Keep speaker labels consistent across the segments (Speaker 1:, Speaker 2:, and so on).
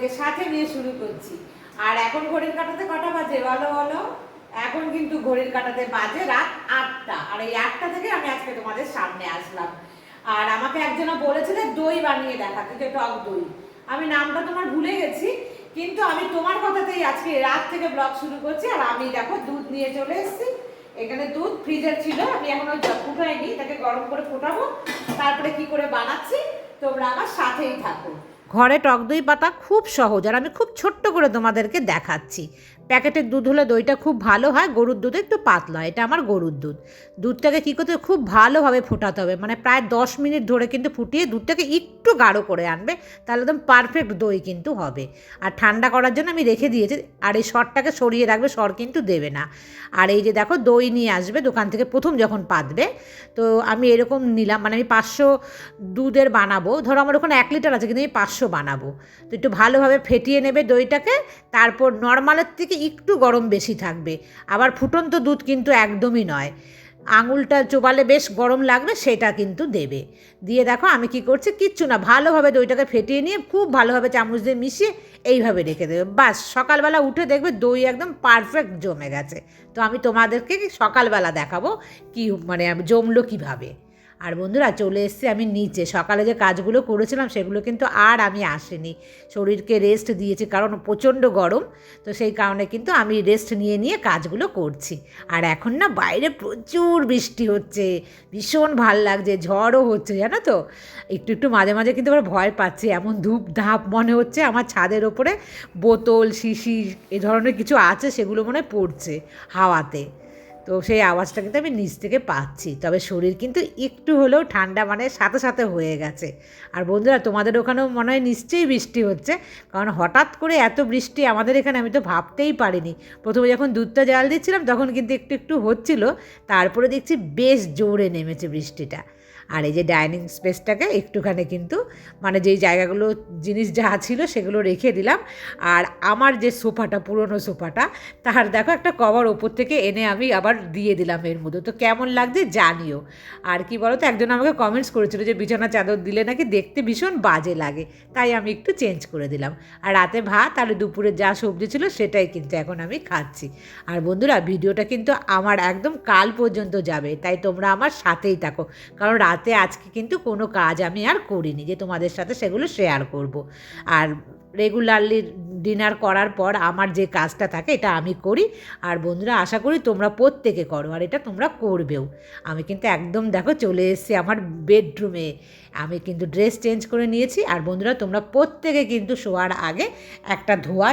Speaker 1: তোমাদেরকে সাথে নিয়ে শুরু করছি। আর এখন ঘড়ির কাটাতে কটা বাজে বলো বলো? এখন কিন্তু ঘড়ির কাটাতে বাজে রাত আটটা। আর এই আটটা থেকে আমি আজকে তোমাদের সামনে আসলাম। আর আমাকে একজনা বলেছে যে দই বানিয়ে দেখাতে যে টক দই। আমি নামটা তোমার ভুলে গেছি, কিন্তু আমি তোমার কথাতেই আজকে রাত থেকে ব্লগ শুরু করছি, আর আমি দেখো দুধ নিয়ে চলে এসেছি। এখানে দুধ ফ্রিজের ছিল, আমি এখন ওই ফুটাইনি তাকে গরম করে ফোটাবো। তারপরে কি করে বানাচ্ছি, তোমরা আমার সাথেই থাকো। ঘরে টক দই পাতা খুব সহজ আর আমি খুব ছোট্ট করে তোমাদেরকে দেখাচ্ছি। প্যাকেটের দুধ হলে দইটা খুব ভালো হয়, গরুর দুধ একটু পাতলা। এটা আমার গরুর দুধ। দুধটাকে কী করতে খুব ভালোভাবে ফোটাতে হবে মানে প্রায় দশ মিনিট ধরে কিন্তু ফুটিয়ে দুধটাকে একটু গাঢ় করে আনবে, তাহলে একদম পারফেক্ট দই কিন্তু হবে। আর ঠান্ডা করার জন্য আমি রেখে দিয়েছি, আর এই সরটাকে সরিয়ে রাখবে, সর কিন্তু দেবে না। আর এই যে দেখো, দই নিয়ে আসবে, দোকান থেকে প্রথম যখন পাতবে, তো আমি এরকম নিলাম মানে আমি পাঁচশো দুধের বানাবো, ধরো আমার ওখানে এক লিটার আছে, কিন্তু আমি পাঁচশো বানাবো। তো একটু ভালোভাবে ফেটিয়ে নেবে দইটাকে, তারপর নর্মালের থেকে একটু গরম বেশি থাকবে। আবার ফুটন্ত দুধ কিন্তু একদমই নয়। আঙুলটা চোবালে বেশ গরম লাগবে, সেটা কিন্তু দেবে। দিয়ে দেখো আমি কি করছি, কিচ্ছু না, ভালোভাবে দইটাকে ফেটিয়ে নিয়ে খুব ভালোভাবে চামচ দিয়ে মিশিয়ে এইভাবে রেখে দেবে। বাস, সকালবেলা উঠে দেখবে দই একদম পারফেক্ট জমে গেছে। তো আমি তোমাদেরকে সকালবেলা দেখাবো কি মানে জমলো কীভাবে। আর বন্ধুরা চলে এসেছি আমি নিচে। সকালে যে কাজগুলো করেছিলাম সেগুলো কিন্তু আর আমি আসিনি। শরীরকে রেস্ট দিয়েছি কারণ প্রচণ্ড গরম, তো সেই কারণে কিন্তু আমি রেস্ট নিয়ে নিয়ে কাজগুলো করছি। আর এখন না বাইরে প্রচুর বৃষ্টি হচ্ছে, ভীষণ ভালো লাগছে, ঝড়ও হচ্ছে, জানো তো? একটু একটু মাঝে মাঝে কিন্তু আবার ভয় পাচ্ছি, এমন ধূপ ধাপ মনে হচ্ছে আমার ছাদের ওপরে বোতল শিশি এ ধরনের কিছু আছে সেগুলো মনে পড়ছে হাওয়াতে। তো সেই আওয়াজটা কিন্তু আমি নিচ থেকে পাচ্ছি। তবে শরীর কিন্তু একটু হলেও ঠান্ডা মানে সাথে সাথে হয়ে গেছে। আর বন্ধুরা, তোমাদের ওখানেও মনে হয় নিশ্চয়ই বৃষ্টি হচ্ছে, কারণ হঠাৎ করে এত বৃষ্টি আমাদের এখানে আমি তো ভাবতেই পারিনি। প্রথমে যখন দুধটা জাল দিচ্ছিলাম, তখন কিন্তু একটু একটু হচ্ছিল, তারপরে দেখছি বেশ জোরে নেমেছে বৃষ্টিটা। আর এই যে ডাইনিং স্পেসটাকে একটুখানি কিন্তু মানে যেই জায়গাগুলো জিনিস যা ছিল সেগুলো রেখে দিলাম। আর আমার যে সোফাটা, পুরনো সোফাটা, তার দেখো একটা কভার ওপর থেকে এনে আমি আবার দিয়ে দিলাম এর মধ্যে। তো কেমন লাগছে জানিও। আর কি বলো তো একজন আমাকে কমেন্টস করেছিল যে বিছানা চাদর দিলে নাকি দেখতে ভীষণ বাজে লাগে, তাই আমি একটু চেঞ্জ করে দিলাম। আর রাতে ভাত আর দুপুরে যা সবজি ছিল সেটাই কিন্তু এখন আমি খাচ্ছি। আর বন্ধুরা, ভিডিওটা কিন্তু আমার একদম কাল পর্যন্ত যাবে, তাই তোমরা আমার সাথেই থাকো। কারণ রাতে আজকে কিন্তু কোনো কাজ আমি আর করিনি যে তোমাদের সাথে সেগুলো শেয়ার করব। আর রেগুলারলি ডিনার করার পর আমার যে কাজটা থাকে এটা আমি করি। আর বন্ধুরা, আশা করি তোমরা প্রত্যেকে করো, আর এটা তোমরা করবেও। আমি কিন্তু একদম দেখো চলে এসেছি আমার বেডরুমে আমি কিন্তু ড্রেস চেঞ্জ করে নিয়েছি। আর বন্ধুরা, তোমরা প্রত্যেকে কিন্তু শোয়ার আগে একটা ধোয়া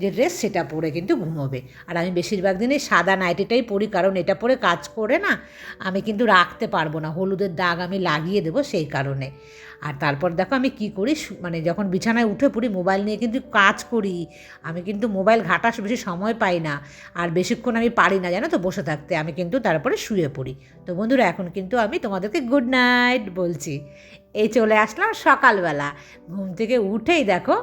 Speaker 1: যে ড্রেস সেটা পরে কিন্তু ঘুমোবে। আর আমি বেশিরভাগ দিনই সাদা নাইটিটাই পরি, কারণ এটা পরে কাজ করে না, আমি কিন্তু রাখতে পারব না। হলুদের দাগ আমি লাগিয়ে দেবো সেই কারণে। আর তারপর দেখো আমি কি করি মানে যখন বিছানায় উঠে পড়ি মোবাইল নিয়ে কিন্তু কাজ করি। আমি কিন্তু মোবাইল ঘাটার বেশি সময় পাই না। আর বেশিক্ষণ আমি পারি না, জানো তো, বসে থাকতে। আমি কিন্তু তারপরে শুয়ে পড়ি। তো বন্ধুরা, এখন কিন্তু আমি তোমাদেরকে গুড নাইট বলছি। এই চলে আসলাম সকালবেলা। ঘুম থেকে উঠেই দেখো,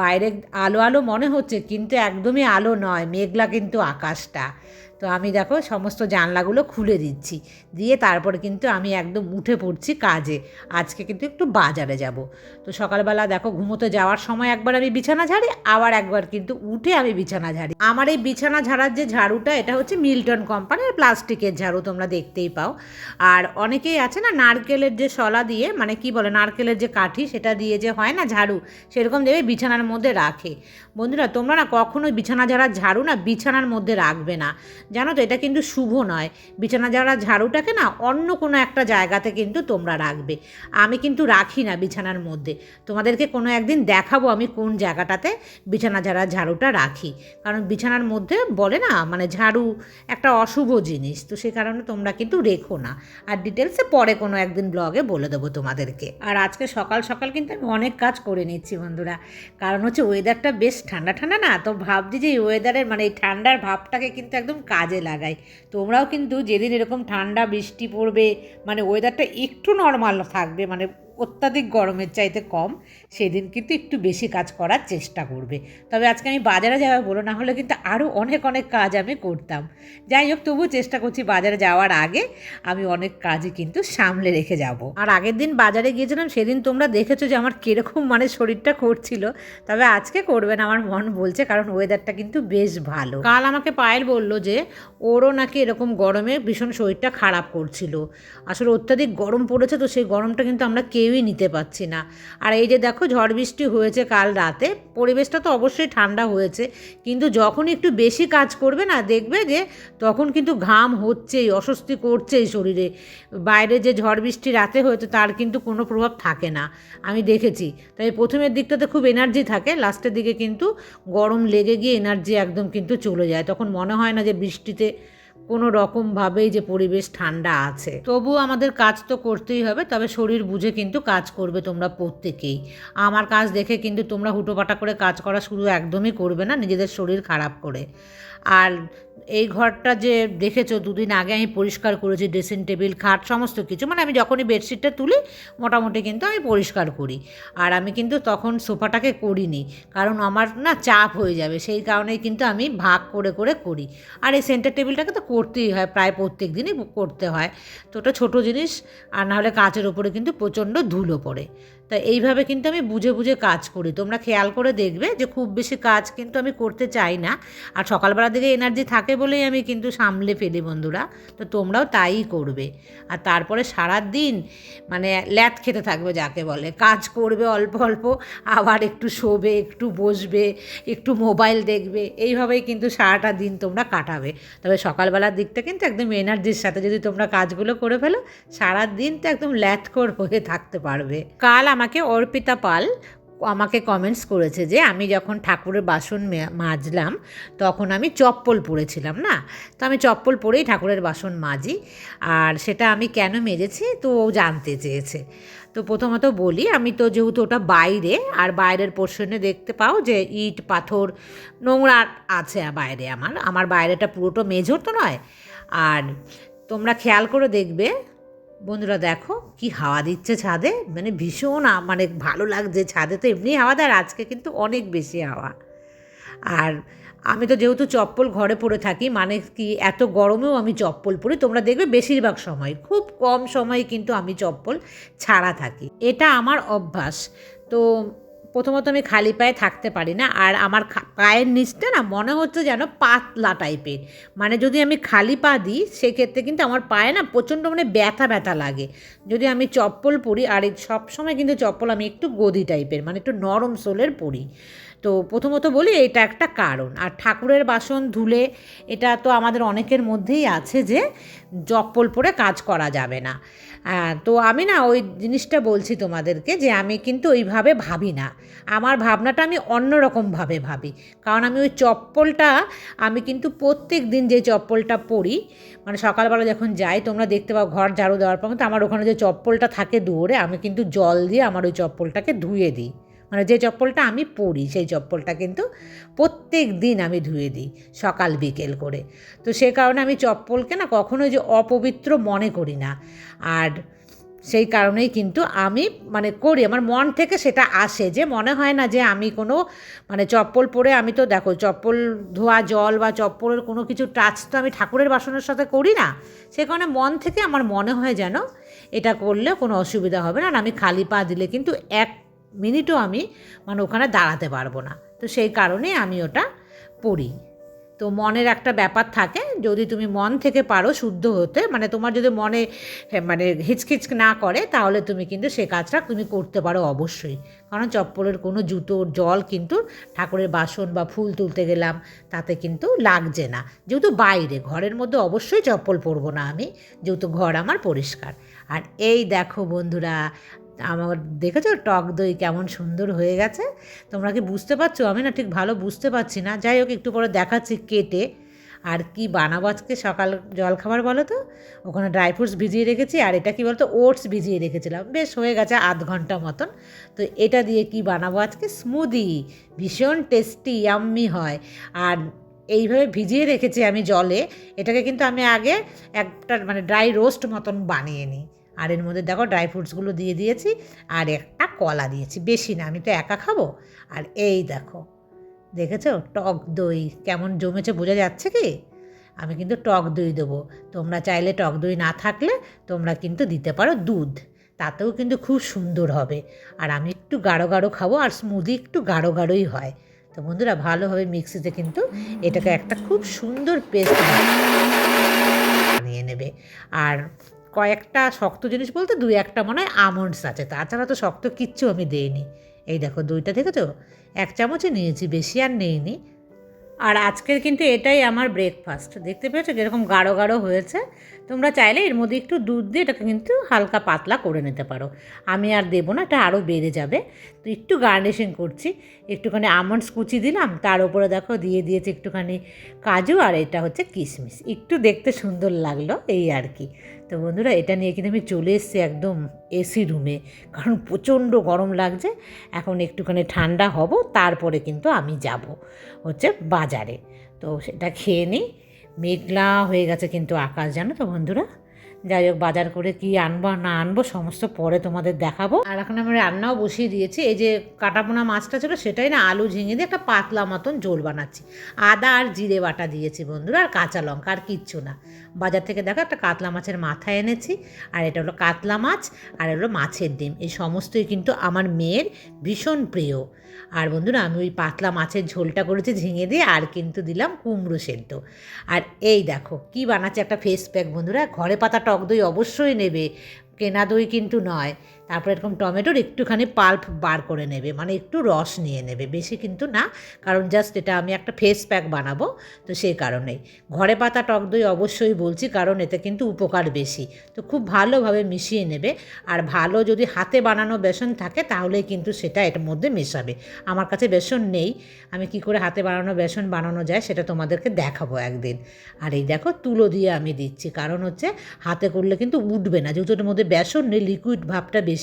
Speaker 1: বাইরে আলো আলো মনে হচ্ছে, কিন্তু একদমই আলো নয়, মেঘলা কিন্তু আকাশটা। তো আমি দেখো সমস্ত জানলাগুলো খুলে দিচ্ছি। দিয়ে তারপরে কিন্তু আমি একদম উঠে পড়ছি কাজে। আজকে কিন্তু একটু বাজারে যাব। তো সকালবেলা দেখো ঘুমোতে যাওয়ার সময় একবার আমি বিছানা ঝাড়ি, আবার একবার কিন্তু উঠে আমি বিছানা ঝাড়ি। আমার এই বিছানা ঝাড়ার যে ঝাড়ুটা, এটা হচ্ছে মিল্টন কোম্পানির প্লাস্টিকের ঝাড়ু, তোমরা দেখতেই পাও। আর অনেকেই আছে না নারকেলের যে শলা দিয়ে মানে কি বলে, নারকেলের যে কাঠি, সেটা দিয়ে যে হয় না ঝাড়ু, সেরকম দেবে বিছানার মধ্যে রাখে। বন্ধুরা, তোমরা না কখনোই বিছানা ঝাড়ার ঝাড়ু না বিছানার মধ্যে রাখবে না। জানো তো, এটা কিন্তু শুভ নয়। বিছানা ঝাড়ার ঝাড়ুটাকে না, অন্য কোনো একটা জায়গাতে কিন্তু তোমরা রাখবে। আমি কিন্তু রাখি না বিছানার মধ্যে। তোমাদেরকে কোনো একদিন দেখাবো আমি কোন জায়গাটাতে বিছানা ঝাড়ার ঝাড়ুটা রাখি। কারণ বিছানার মধ্যে বলে না মানে ঝাড়ু একটা অশুভ জিনিস, তো সে কারণে তোমরা কিন্তু রেখো না। আর ডিটেলসে পরে কোনো একদিন ব্লগে বলে দেবো তোমাদেরকে। আর আজকে সকাল সকাল কিন্তু আমি অনেক কাজ করে নিচ্ছি বন্ধুরা। কারণ হচ্ছে ওয়েদারটা বেশ ঠান্ডা ঠান্ডা না, তো ভাবছি যে এই ওয়েদারের মানে এই ঠান্ডার ভাবটাকে কিন্তু একদম কাজে লাগাই। তোমরাও কিন্তু যেদিন এরকম ঠান্ডা, বৃষ্টি পড়বে মানে ওয়েদারটা একটু নর্মাল থাকবে মানে অত্যাধিক গরমের চাইতে কম, সেদিন কিন্তু একটু বেশি কাজ করার চেষ্টা করবে। তবে আজকে আমি বাজারে যাওয়া বলো, না হলে কিন্তু আরও অনেক অনেক কাজ আমি করতাম। যাই হোক, তবুও চেষ্টা করছি বাজারে যাওয়ার আগে আমি অনেক কাজই কিন্তু সামলে রেখে যাব। আর আগের দিন বাজারে গিয়েছিলাম, সেদিন তোমরা দেখেছ যে আমার কীরকম মানে শরীরটা করছিল। তবে আজকে করবে না, আমার মন বলছে, কারণ ওয়েদারটা কিন্তু বেশ ভালো। কাল আমাকে পায়েল বলল যে, ওরও নাকি এরকম গরমে ভীষণ শরীরটা খারাপ করছিল। আসলে অত্যাধিক গরম পড়েছে, তো সেই গরমটা কিন্তু আমরা কেউই নিতে পারছি না। আর এই যে দেখো, ঝড় বৃষ্টি হয়েছে কাল রাতে, পরিবেশটা তো অবশ্যই ঠান্ডা হয়েছে। কিন্তু যখন একটু বেশি কাজ করবে না, দেখবে যে তখন কিন্তু ঘাম হচ্ছেই, অস্বস্তি করছেই শরীরে। বাইরে যে ঝড় বৃষ্টি রাতে হয়েছে, তার কিন্তু কোনো প্রভাব থাকে না, আমি দেখেছি। তাই প্রথমের দিকটাতে খুব এনার্জি থাকে লাস্টের দিকে কিন্তু গরম লেগে গিয়ে এনার্জি একদম কিন্তু চলে যায়। তখন মনে হয় না যে বৃষ্টিতে কোনো রকমভাবেই যে পরিবেশ ঠান্ডা আছে। তবুও আমাদের কাজ তো করতেই হবে, তবে শরীর বুঝে কিন্তু কাজ করবে তোমরা প্রত্যেকেই। আমার কাজ দেখে কিন্তু তোমরা হুটোপাটা করে কাজ করা শুরু একদমই করবে না, নিজেদের শরীর খারাপ করে। আর এই ঘরটা যে দেখেছ, দুদিন আগে আমি পরিষ্কার করেছি ড্রেসিং টেবিল খাট, সমস্ত কিছু। মানে আমি যখনই বেডশিটটা তুলি, মোটামুটি কিন্তু আমি পরিষ্কার করি। আর আমি কিন্তু তখন সোফাটাকে করিনি, কারণ আমার না চাপ হয়ে যাবে, সেই কারণেই কিন্তু আমি ভাগ করে করে করি। আর এই সেন্টার টেবিলটাকে তো করতেই হয়, প্রায় প্রত্যেক দিনই করতে হয়। তো ওটা ছোটো জিনিস, আর নাহলে কাচের ওপরে কিন্তু প্রচণ্ড ধুলো পড়ে। তা এইভাবে কিন্তু আমি বুঝে বুঝে কাজ করি। তোমরা খেয়াল করে দেখবে যে খুব বেশি কাজ কিন্তু আমি করতে চাই না। আর সকালবেলার দিকে এনার্জি থাকে বলেই আমি কিন্তু সামলে ফেলি বন্ধুরা। তো তোমরাও তাই করবে। আর তারপরে সারা দিন মানে ল্যাত খেতে থাকবে যাকে বলে। কাজ করবে অল্প অল্প, আবার একটু শোবে, একটু বসবে, একটু মোবাইল দেখবে। এইভাবেই কিন্তু সারাটা দিন তোমরা কাটাবে। তবে সকালবেলার দিকটা কিন্তু একদম এনার্জির সাথে যদি তোমরা কাজগুলো করে ফেলো সারা তো একদম ল্যাথকোর হয়ে থাকতে পারবে। কাল আমাকে অর্পিতা পাল আমাকে কমেন্টস করেছে যে, আমি যখন ঠাকুরের বাসন মাজলাম, তখন আমি চপ্পল পরেছিলাম না? তো আমি চপ্পল পরেই ঠাকুরের বাসন মাজি। আর সেটা আমি কেন মেজেছি? তো ও জানতে চেয়েছে। তো প্রথমত বলি, আমি তো যেহেতু ওটা বাইরে, আর বাইরের পোর্শনে দেখতে পাও যে, ইট, পাথর, নোংরা আছে বাইরে আমার। আমার বাইরেটা পুরোটা মেঝর তো নয়। আর তোমরা খেয়াল করে দেখবে বন্ধুরা দেখো কি হাওয়া দিচ্ছে ছাদে? মানে ভীষণ মানে ভালো লাগছে। ছাদে তো এমনি হাওয়া দেয় আজকে কিন্তু অনেক বেশি হাওয়া। আর আমি তো যেহেতু চপ্পল ঘরে পরে থাকি মানে কি এত গরমেও আমি চপ্পল পরি। তোমরা দেখবে বেশিরভাগ সময়, খুব কম সময় কিন্তু আমি চপ্পল ছাড়া থাকি। এটা আমার অভ্যাস। তো প্রথমত আমি খালি পায়ে থাকতে পারি না, আর আমার পায়ের নিচটা না মনে হচ্ছে যেন পাতলা টাইপের। মানে যদি আমি খালি পা দিই, সেক্ষেত্রে কিন্তু আমার পায়ে না প্রচণ্ড মানে ব্যথা ব্যথা লাগে। যদি আমি চপ্পল পরি, আর সবসময় কিন্তু চপ্পল আমি একটু গদি টাইপের মানে একটু নরম সোলের পরি। তো প্রথমত বলি, এটা একটা কারণ। আর ঠাকুরের বাসন ধুলে এটা তো আমাদের অনেকের মধ্যেই আছে যে চপ্পল পরে কাজ করা যাবে না। তো আমি না ওই জিনিসটা বলছি তোমাদেরকে যে আমি কিন্তু ওইভাবে ভাবি না। আমার ভাবনাটা আমি অন্যরকমভাবে ভাবি কারণ আমি ওই চপ্পলটা, আমি কিন্তু প্রত্যেক দিন যে চপ্পলটা পরি মানে সকালবেলা যখন যাই, তোমরা দেখতে পাও ঘর ঝাড়ু দেওয়ার পর আমার ওখানে যে চপ্পলটা থাকে দৌড়ে আমি কিন্তু জল দিয়ে আমার ওই চপ্পলটাকে ধুয়ে দিই। মানে যে চপ্পলটা আমি পরি, সেই চপ্পলটা কিন্তু প্রত্যেক দিন আমি ধুয়ে দিই, সকাল, বিকেল করে। তো সে কারণে আমি চপ্পলকে না কখনো যে অপবিত্র মনে করি না। আর সেই কারণেই কিন্তু আমি মানে করি, আমার মন থেকে সেটা আসে যে মনে হয় না যে আমি কোনো মানে চপ্পল পরে আমি তো দেখো চপ্পল ধোয়া জল বা চপ্পলের কোনো কিছু টাচ তো আমি ঠাকুরের বাসনের সাথে করি না। সে কারণে মন থেকে আমার মনে হয় যেন এটা করলে কোনো অসুবিধা হবে না। আর আমি খালি পা দিলে কিন্তু এক মিনিটও আমি মানে ওখানে দাঁড়াতে পারব না। তো সেই কারণে আমি ওটা পড়ি। তো মনের একটা ব্যাপার থাকে, যদি তুমি মন থেকে পারো শুদ্ধ হতে মানে তোমার যদি মনে মানে হিচকিচ না করে, তাহলে তুমি কিন্তু সে কাজটা তুমি করতে পারো অবশ্যই। কারণ চপ্পলের কোনো জুতোর জল কিন্তু ঠাকুরের বাসন বা ফুল তুলতে গেলাম, তাতে কিন্তু লাগছে না। যেহেতু বাইরে, ঘরের মধ্যে অবশ্যই চপ্পল পরবো না আমি, যেহেতু ঘর আমার পরিষ্কার। আর এই দেখো বন্ধুরা আমার দেখেছ? টক দই কেমন সুন্দর হয়ে গেছে। তোমরা কি বুঝতে পারছ? আমি না ঠিক ভালো বুঝতে পারছি না। যাই হোক, একটু পরে দেখাচ্ছি কেটে। আর কি বানাবো আজকে সকাল জলখাবার বলো তো? ওখানে ড্রাই ফ্রুটস ভিজিয়ে রেখেছি, আর এটা কি বলতো? ওটস ভিজিয়ে রেখেছিলাম। বেশ হয়ে গেছে আধ ঘণ্টা মতন। তো এটা দিয়ে কি বানাবো আজকে? স্মুদি ভীষণ টেস্টি ইয়াম্মি হয়। আর এইভাবে ভিজিয়ে রেখেছি আমি জলে। এটাকে কিন্তু আমি আগে একটা মানে ড্রাই রোস্ট মতন বানিয়ে নিই। আর এর মধ্যে দেখো ড্রাই ফ্রুটসগুলো দিয়ে দিয়েছি, আর একটা কলা দিয়েছি। বেশি না, আমি তো একা খাব। আর এই দেখো, দেখেছ? টক দই, কেমন জমেছে বোঝা যাচ্ছে কি? আমি কিন্তু টক দই দেবো। তোমরা চাইলে টক দই না থাকলে তোমরা কিন্তু দিতে পারো দুধ। তাতেও কিন্তু খুব সুন্দর হবে। আর আমি একটু গাঢ় গাঢ় খাব, আর স্মুদি একটু গাঢ় গাঢ়ই হয়। তো বন্ধুরা ভালোভাবে মিক্সিতে কিন্তু এটাকে একটা খুব সুন্দর পেস্ট বানিয়ে নেবে। আর কয়েকটা শক্ত জিনিস বলতে দুই একটা মনে হয় আমন্ডস আছে। তাছাড়া তো শক্ত কিচ্ছু আমি দেইনি। এই দেখো দুইটা দেখেছ? এক চামচে নিয়েছি, বেশি আর নেইনি। আর আজকের কিন্তু এটাই আমার ব্রেকফাস্ট দেখতে পেয়েছ কীরকম গাঢ় গাঢ় হয়েছে? তোমরা চাইলে এর মধ্যে একটু দুধ দিয়ে এটাকে কিন্তু হালকা পাতলা করে নিতে পারো। আমি আর দেবো না, এটা আরও বেড়ে যাবে। তো একটু গার্নিশিং করছি। একটুখানি আমন্ডস কুচি দিলাম, তার উপরে দেখো দিয়ে দিয়েছি একটুখানি কাজু, আর এটা হচ্ছে কিশমিশ। একটু দেখতে সুন্দর লাগল, এই আর কি। তো বন্ধুরা, এটা নিয়ে কিন্তু আমি চলে এসেছি একদম এসি রুমে। কারণ প্রচণ্ড গরম লাগছে, এখন একটুখানি ঠান্ডা হব, তারপরে কিন্তু আমি যাব হচ্ছে বাজারে। তো সেটা খেয়ে নিই। মেঘলা হয়ে গেছে কিন্তু আকাশ, জানো তো বন্ধুরা? যাই হোক, বাজার করে কি আনব না আনব, সমস্ত পরে তোমাদের দেখাবো। আর এখন আমি রান্নাও বসিয়ে দিয়েছি। এই যে কাটাপোনা মাছটা ছিল, সেটাই না আলু ঝিঙে দিয়ে একটা পাতলা মতন ঝোল বানাচ্ছি। আদা আর জিরে বাটা দিয়েছি বন্ধুরা, আর কাঁচা লঙ্কা, আর কিচ্ছু না। বাজার থেকে দেখো একটা কাতলা মাছের মাথা এনেছি, আর এটা হলো কাতলা মাছ, আর হলো মাছের ডিম। এই সমস্তই কিন্তু আমার মেয়ের ভীষণ প্রিয়। আর বন্ধুরা, আমি ওই পাতলা মাছের ঝোলটা করেছি, ঝিঙে দিয়ে, আর কিন্তু দিলাম কুমড়ো সেদ্ধ। আর এই দেখো, কি বানাচ্ছে একটা ফেস প্যাক বন্ধুরা, ঘরে পাতা টক দই অবশ্যই নেবে, কেনা দই কিন্তু নয়। তারপর এরকম টমেটোর একটুখানি পাল্প বার করে নেবে মানে একটু রস নিয়ে নেবে, বেশি কিন্তু না, কারণ জাস্ট এটা আমি একটা ফেস প্যাক বানাবো, তো সেই কারণেই। ঘরে পাতা, টক দই অবশ্যই বলছি, কারণ এতে কিন্তু উপকার বেশি। তো খুব ভালোভাবে মিশিয়ে নেবে, আর ভালো যদি হাতে বানানো বেসন থাকে তাহলে কিন্তু সেটা এটার মধ্যে মেশাবে। আমার কাছে বেসন নেই, আমি কি করে হাতে বানানো বেসন বানানো যায়, সেটা তোমাদেরকে দেখাবো একদিন। আর এই দেখো, তুলো দিয়ে আমি দিচ্ছি, কারণ হচ্ছে হাতে করলে কিন্তু উঠবে না, যেহেতু এটার মধ্যে বেসন নেই লিকুইড ভাবটা বেশি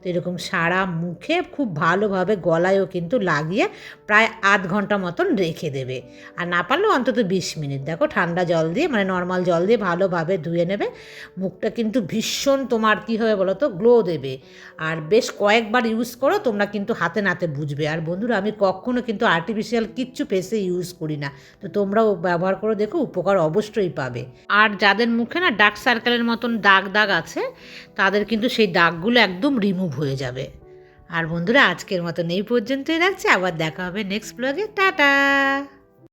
Speaker 1: তো এরকম সারা মুখে খুব ভালোভাবে গলায়ও কিন্তু লাগিয়ে প্রায় আধ ঘণ্টা মতন রেখে দেবে। আর না পারলেও অন্তত বিশ মিনিট। দেখো ঠান্ডা জল দিয়ে মানে নর্মাল জল দিয়ে ভালোভাবে ধুয়ে নেবে। মুখটা কিন্তু ভীষণ তোমার কী হবে বলো তো গ্লো দেবে। আর বেশ কয়েকবার ইউজ করো, তোমরা কিন্তু হাতে নাতে বুঝবে। আর বন্ধুরা, আমি কখনো কিন্তু আর্টিফিশিয়াল কিচ্ছু ফেসে ইউজ করি না। তো তোমরাও ব্যবহার করে দেখো, উপকার অবশ্যই পাবে। আর যাদের মুখে না ডার্ক সার্কেলের মতন দাগ দাগ আছে, তাদের কিন্তু সেই দাগগুলো একদম রিমুভ হয়ে যাবে। আর বন্ধুরা, আজকের মতন এই পর্যন্তই রাখছি। আবার দেখা হবে নেক্সট ব্লগে টাটা!